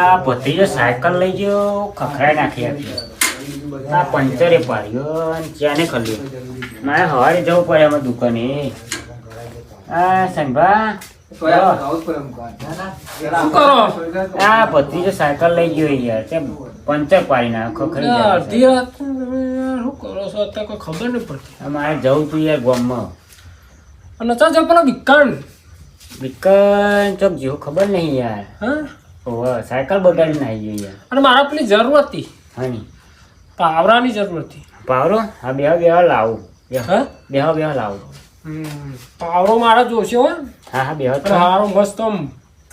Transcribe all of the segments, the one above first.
આ ભત્રીજો સાયકલ લઈ ગયો ખખડાઈ નાખી આપી આ પંચરે પાડ્યો અને ચાને ખલ્યો. મારે હવારે જવું પડે એમાં દુકાને. આ સંભા આ ભત્રીજો સાયકલ લઈ ગયો યાર તે પંચર પાડી નાખ ખખડી યાર, જાય અડધી રાત શું કરો છો? અત્યારે કોઈ ખબર નહીં પડતી. આ મારે જવું તું યાર ગામમાં. અને તો જો પેલો વિકાન વિકન ચોક જેવું ખબર નહીં યાર. હા? ઓવે, સાયકલ બગાડીને આવી ગયો યાર. અને મારા પેલી જરૂર હતી. હાની. પાવરાની જરૂર હતી. પાવરો? હા બે બે લાવું. બે બે બેહો બેહો લાવું. પાવરો મારા જોશે હો. હા હા બે તો. હારો મસ્ત આમ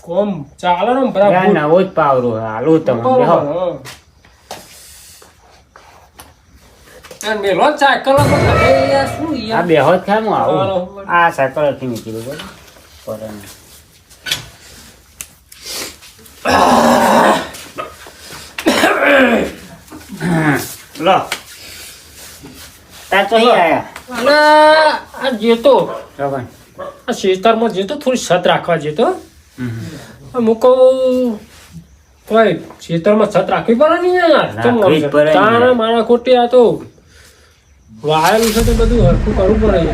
કોમ ચાલે ને બરાબર નવો જ પાવરો હાલો તમે મેલો સાયકલ હતો શું હા યાર બેહો જ ખા હું આવું. આ સાયકલ હતી મૂકી દઉં બરાબર. લો. તાર તો અહીં આયા. આ જેતો. આ ખેતરમાં જેતો થોડી છત રાખવા જેતો. હમ. અમુક કોઈ ખેતરમાં છત રાખવી પડે ને યાર. મારા ખોટી આ તો વાયેલું છે તો બધું હરખું કરવું પડે આવે.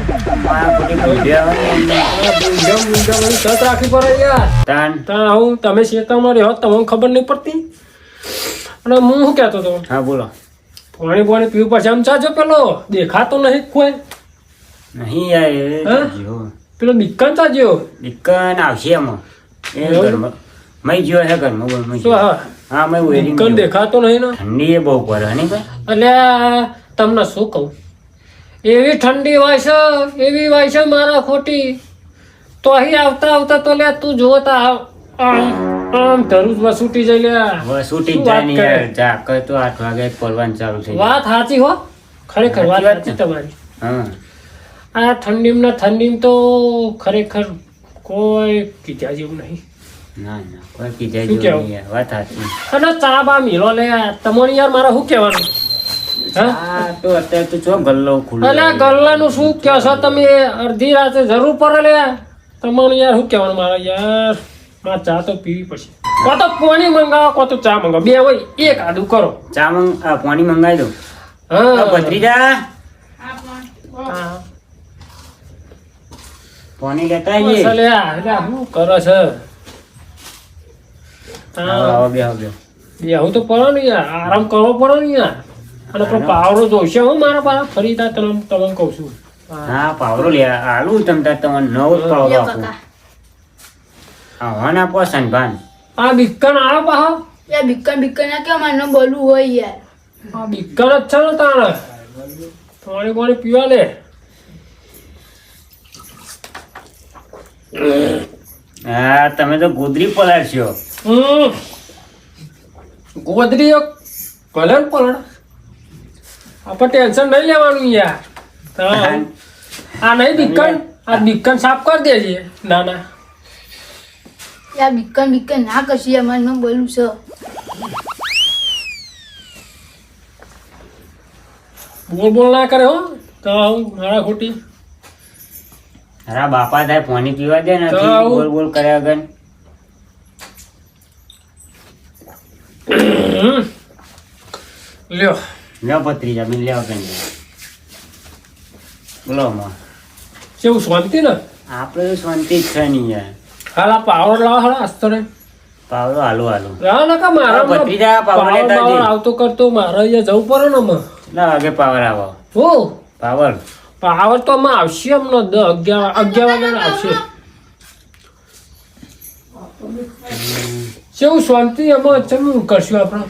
છત રાખવી પડે યાર ત્યાં હું તમે ખેતરમાં રહ્યો તમને ખબર નહીં પડતી. અને હું શું કહેતો હતો? હા બોલો. પાણી પાણી પીવું પછી આમ ચાજો પેલો. દેખાતો નહીં કોઈ. નહીં યાર? પેલો બીકન ચાજો દુકાન આવશે એમાં. એ? ઘરમાં. મય જ્યો હે ઘરમાં બોલ મય હા? હા મય વેડિંગ બીકન દેખાતો નહીં ને? ઠંડી એ બહુ પડે હે ને એટલે તમને શું કહું? એવી ઠંડી હોય છે એવી હોય છે મારા ખોટી. તો અહીં આવતા આવતા તો લે તું જોતા આવ. આમ ધનુષમાં વસૂટી જઈ લે છૂટી જાય ને? યાર. ઝાકળ તો આઠ વાગે પડવાનું ચાલુ થઈ વાત સાચી હો. ખરેખર વાત સાચી તમારી. હા. આ ઠંડીમાં ઠંડીમાં તો ખરેખર કોઈ કીધા જેવું નહીં. ના ના કોઈ કીધા જેવું નહીં યાર વાત સાચી. અને ચા બા મિલો લે તમારે યાર મારે શું કહેવાનું? તો અત્યારે તો ચો ગલ્લો ખુલ્લો ગલ્લાનું શું કહો છો? તમે અડધી રાતે જરૂર પડે લે તમારે યાર શું કહેવાનું મારે યાર? મારે ચા તો પીવી પડશે. કો તો પાણી મંગાવો કો તો ચા મંગાવો. બે હોય એક આદુ કરો. ચા મંગ આ પાણી મંગાવી દો હા. આ ભત્રીજા? હા. પાણી લેતા આવીએ. અલે આ, હું કરો છે? આવો હા આવો બે બેહો બેહું. તો પડો ને યાર આરામ કરવો પડો ને યાર. અને પણ પાવડો જોઈશે હું મારા પાસે ફરી તા તમને તમને કહું છું. હા. હા પાવરો લે આલુ તમ તાર તમને નવો પાવરો આપું. હા હોન પોસન ભાન. આ બિકન આ બહા એ બિકન બિકન ના કે આનો બોલું હોય યાર. આ બિકન જ છે ને થોડી પાણી પાણી પીવા લે હા તમે તો ગોદરી પલાળશો હમ. ગોદરી કલર ભલે આપણે ટેન્શન નહીં લેવાનું યાર. હા. આ નહીં બિકન આ બિકન સાફ કરી દેજે. ના ના. યાર બિકન બિકન ના કરશી યાર મને બોલું છે? બોલ બોલ ના કરે હો. તો હું મારા ખોટી. અરે બાપા થાય પાણી પીવા દે ને. બોલ બોલ કર્યા હમ. લ્યો. લ્યો પત્રી જમીન લેવા કે બોલો માં કેવું શાંતિ ને? આપણે શાંતિ જ છે નહીં યાર. હાલ આ પાવર લાવો હાલા અસ્તરે ને પાવરો હાલો હાલો. ના ના કા મારા ભત્રીજા પાવર પાવર લેતા બાવર આવતો કરતો મારે અહીંયા જવું પડે ને અમે ના વાગે પાવર આવો. હો? પાવર. પાવર તો અમે આવશે અમને દસ અગિયાર અગિયાર વાગે આવશે. કેવું શાંતિ અમે ચમ કરશું આપણે?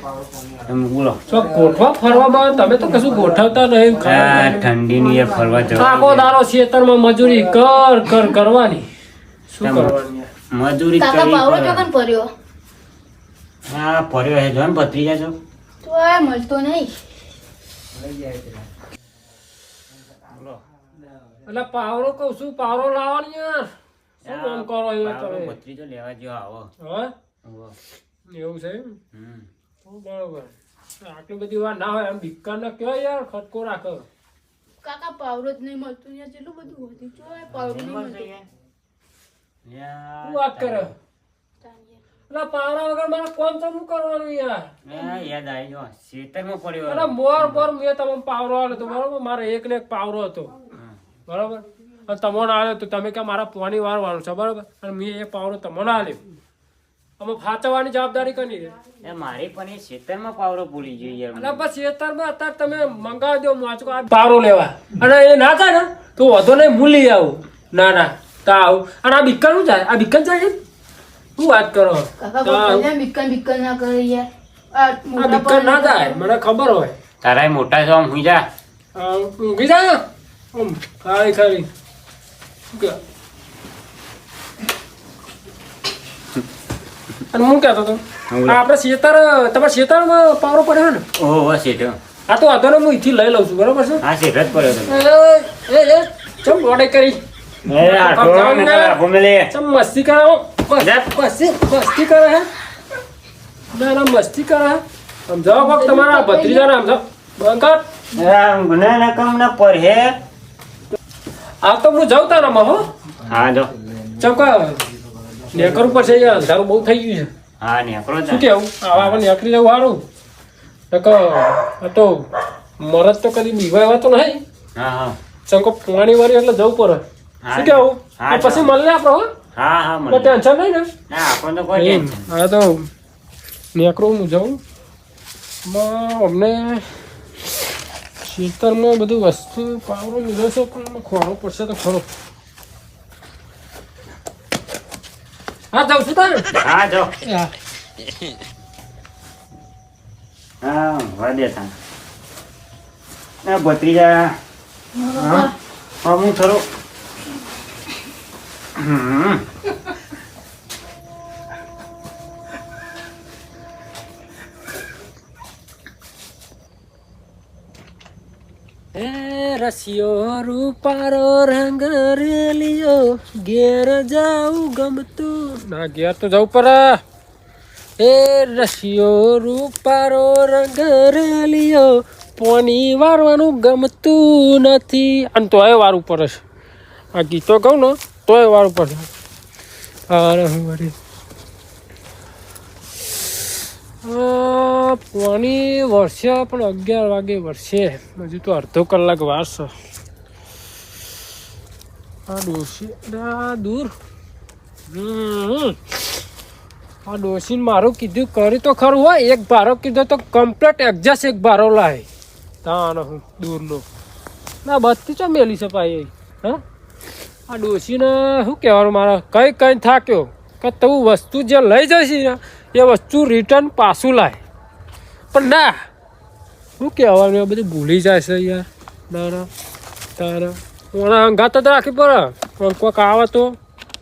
તમે બોલો. તો ગોઠવા ફરવામાં તમે તો કશું ગોઠવતા નહીં ઠંડીની એ ફરવા આખો દારો ખેતરમાં મજૂરી કર કર કરવાની. શું કરવાની? મજૂરી કાકા પાવડો. ચોકન પડ્યો હા ભર્યો. હે જો ને ભત્રીજા છો? તો આ મળતો નહીં. એટલે પાવરો કહું છું પાવરો લાવવાની યાર. શું કરો અહીંયા પાવરો ભત્રી ભત્રીજો લેવા જો આવો. હે? એવું છે હમ. બરોબર. આટલી બધી વાર ના હોય આમ બિક્કાને કહેવાય યાર ખટકો રાખો. કાકા પાવડો જ નહીં મળતું યાર જેટલું બધું હતું જો પાવડો નહીં મળતો. યાર, શું વાત કરે. એટલે પાવરા વગર મારે કોમ તો શું કરવાનું યાર? યાદ આવી ગયો. ખેતરમાં પડ્યો અરે મોર પર મેં તમને પાવરો આલ્યો હતો બરોબર? મારે એક ને એક પાવરો હતો. બરોબર? અને તમને તો તમે કે મારા પાણી વારવાનું છે બરોબર? અને મેં એ પાવરો તમને આલ્યો અમે ફાચવાની જવાબદારી કરી એ મારી પણ એ ખેતરમાં પાવરો ભૂલી ગયો યાર અને બસ ખેતરમાં અત્યારે તમે મંગાવી દો મોચકો આ પાવરો લેવા. અને એ ના થાય ને તો વધો નહીં ભૂલી જાવ આવું. ના ના. તો આવું અને આ બિકન શું જાય આ બિકન જાય શું વાત કરો? કાકા બિકન બિક્કન ના કરી યાર. આ બિકન ના જાય મને ખબર હોય. તારા મોટા છો આમ હુઈ જા. ઊંઘી જા? ઓમ ખાઈ ખાઈ. અને હું કહેતો હતો આપડે આપણે શેતર તમારા શેતરમાં પાવરો પડ્યો ને? ઓહો શેઠ આ તો વાંધો ને હું અહીંથી લઈ લઉં છું. બરોબર છે? હા શેઠ જ પડ્યો એ ચમ મોડે કરી? તારા. મસ્તી કરાવો મસ્તી કરે હે. ના ના મસ્તી કરે હે. સમજાવો કોક તમારા ભત્રીજાને સમજાવો. બંકર ગુના ના કામ ના પર હે. આ તો હું જાઉં તારામાં હો. હા જો. ચમકા નેકર ઉપર છે અંધારું બહુ થઈ ગયું છે. હા નીકળો શું કેવું? આવા આપણે નેકરી જવું સારું નકર આ તો મરદ તો કદી બીવાય એવા તો નહીં. હા હા. ચમકો પાણી વાળી એટલે જવું પડે. શું કેવું હા, પછી મળે આપણે હા? હા મને ટેન્શન નહીં ને. હા આપણને તો કોઈ ટેન્શન હા તો નેકરું હું જાઉં. માં અમને ખેતરમાં બધું વસ્તુ પાવરો લીધો છે પણ એમાં પડશે તો ખરો. હા જાઉં છું તારે? હા જાઓ હા. હા વા ભત્રીજા. હા. હા એ રસિયો રૂપારો રંગ રેલિયો, ઘેર જાઉં ગમતું ના, ઘેર તો જવું પડે એ રસિયો રૂપારો રંગ રેલિયો, પોની વારવાનું ગમતું નથી. અને તોય વારવું પડે છે આ ગીતો કહું ને તોય વાળું પડે અરે વળી. પાણી વરસે પણ અગિયાર વાગે વરસે. હજુ તો અડધો કલાક વારસો. આ ડોસી દૂર. આ ડોસીને મારું કીધું કરી તો ખરું હોય એક ભારો કીધો તો કમ્પ્લીટ એડજસ્ટ એક ભારો તાણ હું દૂરનો. ના, બત્તી ચો મેલી છે ભાઈ હા? આ ડોસીને શું કહેવાનું મારે? કંઈ કંઈ થાક્યો કે તું વસ્તુ જે લઈ જઈશ ને એ વસ્તુ રિટર્ન પાછું લાય. પણ ના શું કહેવાનું એ બધું ભૂલી જાય છે યાર. ના ના તારા ઓના અંગાત જ રાખી પડે. કોઈક આવે તો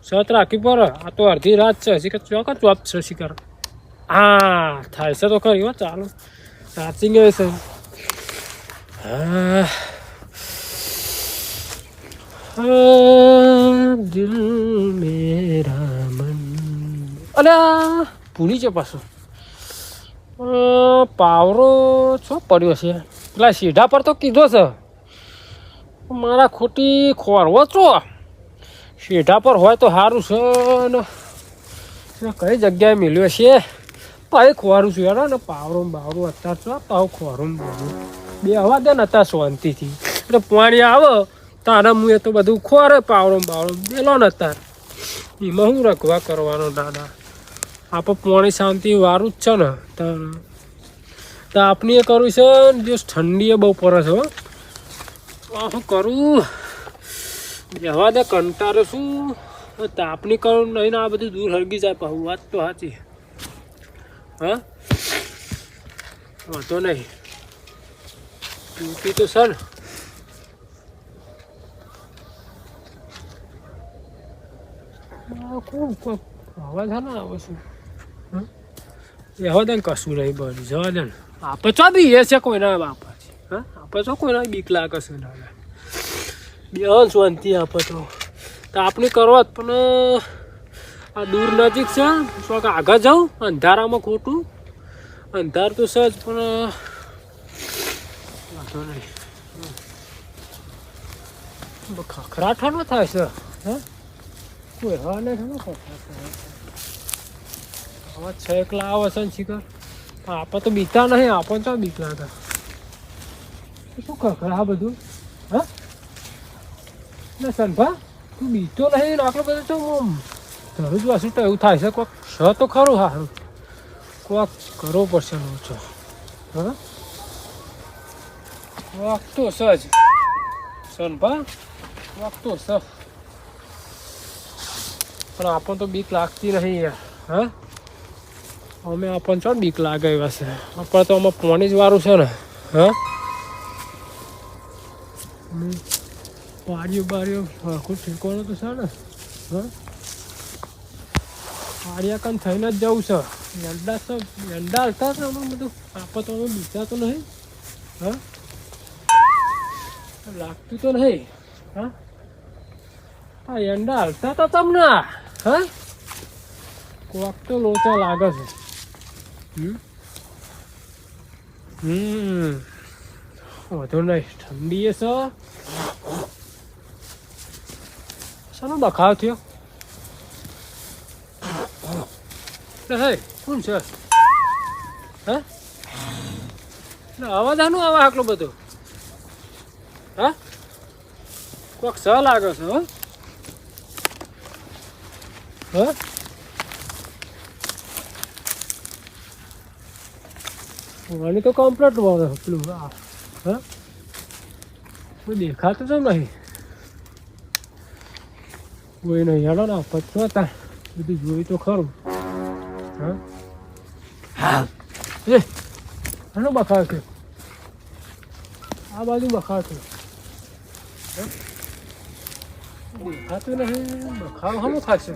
સત રાખી પડે. આ તો અડધી રાત છે શીખર ચોક ચોપ છે શિકાર હા થાય છે તો ખરી હો ચાલો. સાચી ગયો છે. હા, દિલ મેરા મન અલ્યા ભૂલી છે પાછું પાવરો છો પડ્યો છે પેલા સીધા પર તો કીધો છે મારા ખોટી ખોરવો છો સીધા પર હોય તો સારું છે ને કઈ જગ્યાએ મિલ્યો છે પાઈ ખોરું છું યાર ને પાવરો બાવરું અત્યારે છો પાવ ખોરું બે હવા દે ને અત્યારે શાંતિથી એટલે પાણી આવે તારે મુએ તો બધું ખોરે પાવરો ને બેલો ને તાર. એમાં હું રખવા કરવાનો દાદા? આપો પોણી શાંતિ વારું જ છે ને. તાર તો આપની એ કરવું છે ને દિવસ ઠંડી બહુ પડે છે હું. કરું? જવા દે, કંટાળો શું તાપની કરું નહીં આ બધું દૂર હળગી જાય પાછું વાત તો સાચી. હા? વાંધો નહીં. ડ્યુટી તો છે ને આ કોણ કોણ? ને છે. હં? રહેવા દે ને કશું નહીં બની જવા દે ને. આપણે ચો બી છે કોઈના બાપા હા? આપણે ચો કોઈના બીક લાગે છે ના. શાંતિ આપે તો. આપણે કરવા જ પણ આ દૂર નજીક છે. શું આગળ જાઉં, અંધારામાં ખોટું. અંધાર તો સજ પણ ખખડાટ થાય છે. હે? કોઈ હા ને આવા છ એકલા આવે છે ને શીખર આપણે તો બીતા નહીં આપણને તો બીક હતા. શું ખબર આ બધું? હા? ના સનભા તું બીતો નહીં, ને આટલો બધો તો આમ ધરું જ વાસું તો એવું થાય છે કોઈક છ તો ખરું સારું કોઈક કરવો પડશે ઓછો. હા? વાગતો સજ. સનભા વાગતો તો સ. પણ આપણને તો બીક લાગતી નહીં યાર, હા? અમે આપણને છો બીક લાગે એવા છે? આપણે તો આમાં પોણી જ વાળું છે ને, હા? પાડ્યું બારીઓ આખું ઠેકવાનું તો છે ને, હા? પાડ્યા કાન થઈને જ જવું છે. એંડા તો એંડા હતા ને અમે બધું. આપણે તો અમે બીજા તો નહીં, હા? લાગતું તો નહીં, હા? હા એંડા હલતા તો તમને હા કોક તો લોચા લાગે છે હમ હમ વધુ નહીં ઠંડી એ છે શાનો બખાવ થયો લે હે કોણ છે હે લે અવાજ આનું આવે આટલો બધો હા કોક સ લાગે છે હો હા? મને તો કમ્પ્લીટ વાળો પેલું આ હા? કોઈ દેખાતું તો નહીં. કોઈ નહીં હેડો ને પચવા તા બધું જોયું તો ખરું. હા? હા એ આનો બખાવ છે. આ બાજુ બખાવ છે. દેખાતું નહીં બખાવ હમ થશે.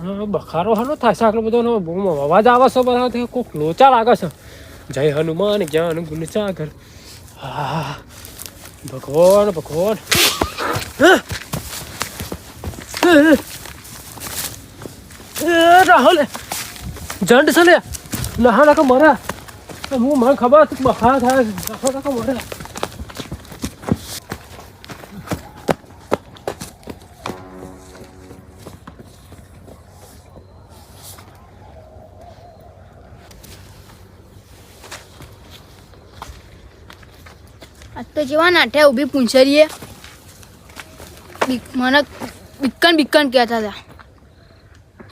બખારો થાય છે આટલો બધો અવાજ આવે છે બધા કોક લોચા લાગે છે. જય હનુમાન, જ્ઞાન, ગુણ સાગર. હા ભગવાન ભગવાન. રાહુલ, જંડ છે લે નહા નાખો મરે. હું મને ખબર બખાર બખા થાય. નહા નાખો મરે. આજ નાઠે ઊભી પૂંછરીએ મને બીકન બીકન કહેતા હતા.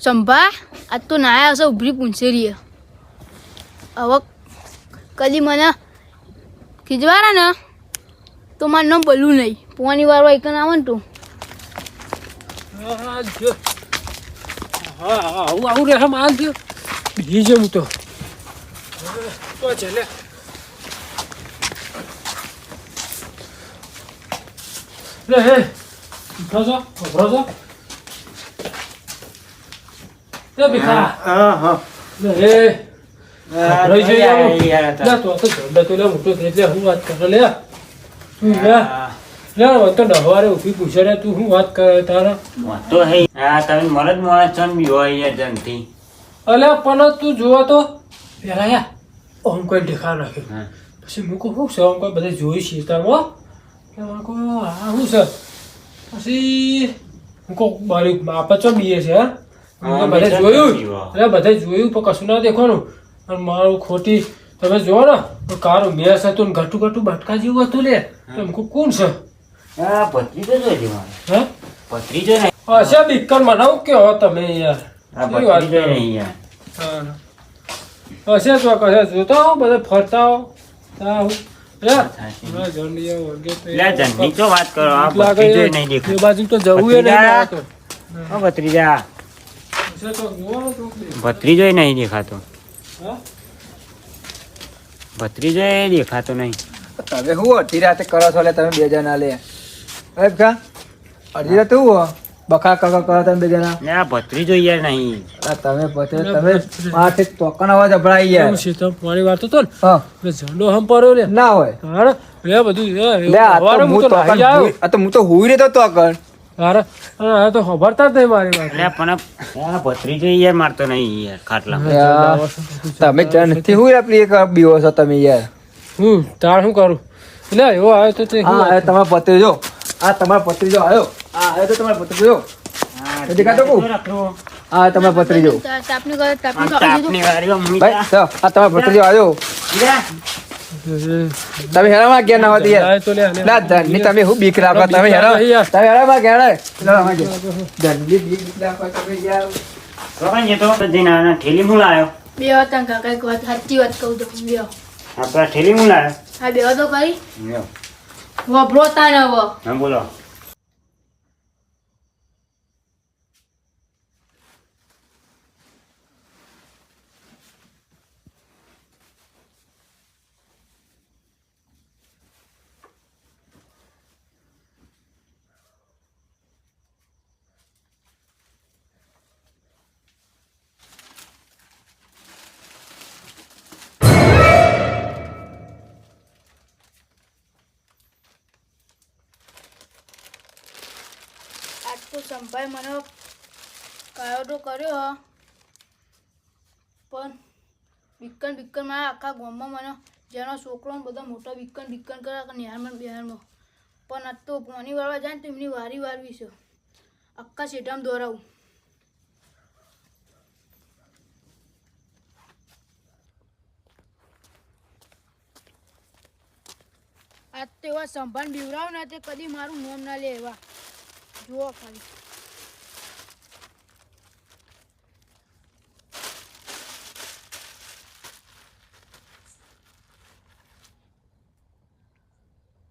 સંભા, આજ તો નાયા હશે ઉભરી પૂંછરીએ હવે કદી મને ખીજવારા ને? તો મારું નામ બોલવું નહીં. પોવાની વાર એક આવે ને તો. આવું આવું રે માલ જો. બીજે હું તો. તો લે હે ઉઠો છો ઉભરો છો એ ભીખા હા હા લે હે રહી જઈએ આવું. લે તો તો ઝંડા તો લે મોટો થઈ એટલે હું વાત કરે લે તું લે લે હવે તો ડહવારે ઊભી પૂછે રે તું શું વાત કરે તારા તો હે હા તમે મરદ માણસ છો ને યાર જનથી અલે પણ તું જુઓ તો પેલા યા ઓમ કોઈ દેખા નાખ્યો પછી મૂકું શું છે ઓમ કોઈ બધે જોઈ છે મને આ શું છે પછી હું કહું બારી આપે ચો બીએ છે હા બધા જોયું અરે બધા જોયું પણ કશું ના દેખવાનું અને મારું ખોટી તમે જુઓ ને તો કારું મેસ હતું ને ઘટું ઘટું બટકા જેવું હતું લે તો એમ કોણ છે હા ભત્રીજો જોઈ મારે હે ભત્રીજો ને હશે બીકર મનાવું કે હો તમે યાર કેવી હશે તો કશે જોતા હો બધે ફરતા હો તા હું તો વાત કરો આ ભત્રીજો એ બાજુ તો જવું નહીં દેખાતો. હા? ભત્રીજો. દેખાતો. નહીં. તમે શું અડધી રાતે કરો છો એટલે તમે બે જણા લે. અડધી રાતે શું હો? બકા કકા કરો તમે બે જણા ના ભત્રી ભત્રીજો યાર નહીં. આ તમે પછી તમે માથે તોકન અવાજ અભડાઈ એવું યાર છે તો મારી વાત તો હા. ઝંડો હમ પરો લે. ના હોય. હા લે બધું લે આ તો હું હું તો આ તો હું તો હોઈ રહેતો તોકન હારે અને આ તો ખબરતા જ નહીં મારી વાત. એટલે પણ આ- આ ભત્રીજો યાર મારતો નહીં યાર ખાટલા. તમે જણ નથી હુઈ આપણી એક બીવો છો તમે યાર. હું તાર શું કરું? લે એવો આવ્યો તો તે હા પત્રીજો આ તમારો પત્રીજો આવ્યો આ આવ્યો તો તમારો પત્રીજો હા, દેખાતો કો. આ તમારો ભત્રીજો. તાપની ગયો તાપની ભાઈ તો આ તમારો ભત્રીજો આવ્યો તમે હેરામાં ગયા ના હોતી યાર? જાય તો લે ના ધનની તમે હું બીક રાખો? તમે હેરા. તમે હેરામાં ગયા ધનની બીક રાખો તમે યાર. છોકરાને જતો બધી નાના ઠેલી હું લાયો બે હતા કાકા એક વાત સાચી વાત કહું તો બે. આપણા ઠેલી હું લાયો હા બે તો કરી. વભરો તા ને હવે હા બોલો સંભાઈ મને કાયો તો કર્યો. પણ બિક્કન બિક્કન મારા આખા ગામમાં મને જેનો છોકરો બધા મોટા બિક્કન બિક્કન કર્યા નિહારમાં બિહારમાં. પણ આજ તો પાણી વાળવા જાય ને તો એમની વારી વારવી છે. આખા શેઢામાં દોરાવું. આજ તો એવા સંભાળ બીવરાવ ને તે કદી મારું નામ ના લે એવા Yok hadi.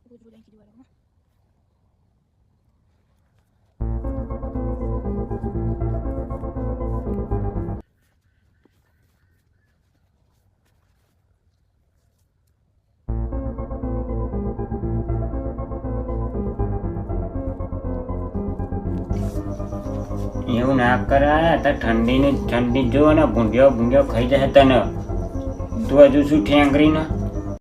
Bu dulu yang kedua dah. એવું ના કરાય તો ઠંડી ને ઠંડી જો ને, ભૂંડિયો ભૂંડિયો ખાઈ જશે તને. તું હજુ શું ઠેંગરી ને